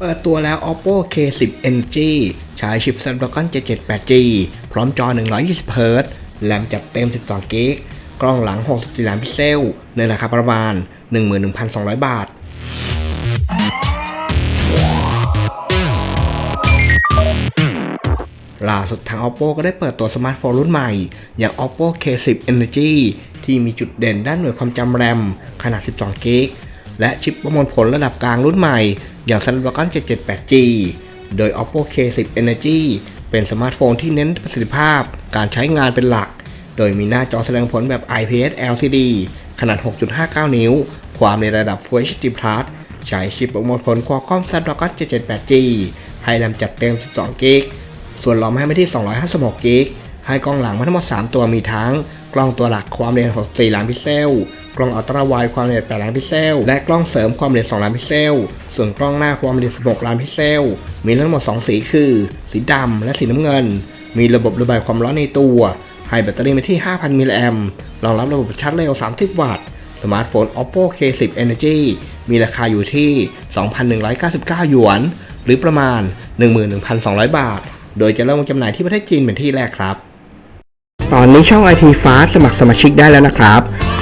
เปิดตัวแล้ว oppo k10 ng ใช้ชิป snapdragon 778g พร้อมจอ 120Hz แรมจัดเต็ม 12 g b กล้องหลัง 64ล้านพิกเซล ในราคาประมาณ 11,200 บาท ล่าสุดทาง oppo ก็ได้เปิดตัวสมาร์ทโฟนรุ่นใหม่ อย่าง oppo k10 energy ที่มีจุดเด่นด้านหน่วยความจำแรมขนาด 12 g b และชิปประมวลผลระดับกลางรุ่นใหม่ อย่าง Snapdragon 778G โดย oppo k10 energy เป็นสมาร์ทโฟนที่เน้นประสิทธิภาพการใช้งานเป็นหลัก โดยมีหน้าจอแสดงผลแบบ IPS LCD ขนาด 6.59 นิ้ว ความในระดับ Full HD Plus ใช้ชิปประมวลผล Qualcomm Snapdragon 778G ให้แรมจัดเต็ม 12 g b ส่วนรอมให้ไม่ที่ 256 g b ให้กล้องหลังมาทั้งหมด 3 ตัวมีทั้ง กล้องตัวหลักความเร็ว64ล้านพิกเซล กล้องอัลตร้าไวด์ความเร็ว8ล้านพิกเซล และกล้องเสริมความเร็ว2ล้านพิกเซล ส่วนกล้องหน้าความเร็ว16ล้านพิกเซล มีทั้งหมด 2 สีคือ สีดำและสีน้ำเงิน มีระบบระบายความร้อนในตัวให้แบตเตอรี่มาที่ 5,000 มิลลิแอมป์รองรับระบบชาร์จเร็ว 30 วัตต์ สมาร์ทโฟน oppo k10 energy มีราคาอยู่ที่ 2,199 หยวน หรือประมาณ 11,200 บาท โดยจะเริ่มจำหน่ายที่ประเทศจีนเป็นที่แรกครับ ตอนนี้ช่อง IT Fast สมัครสมาชิกได้แล้วนะครับ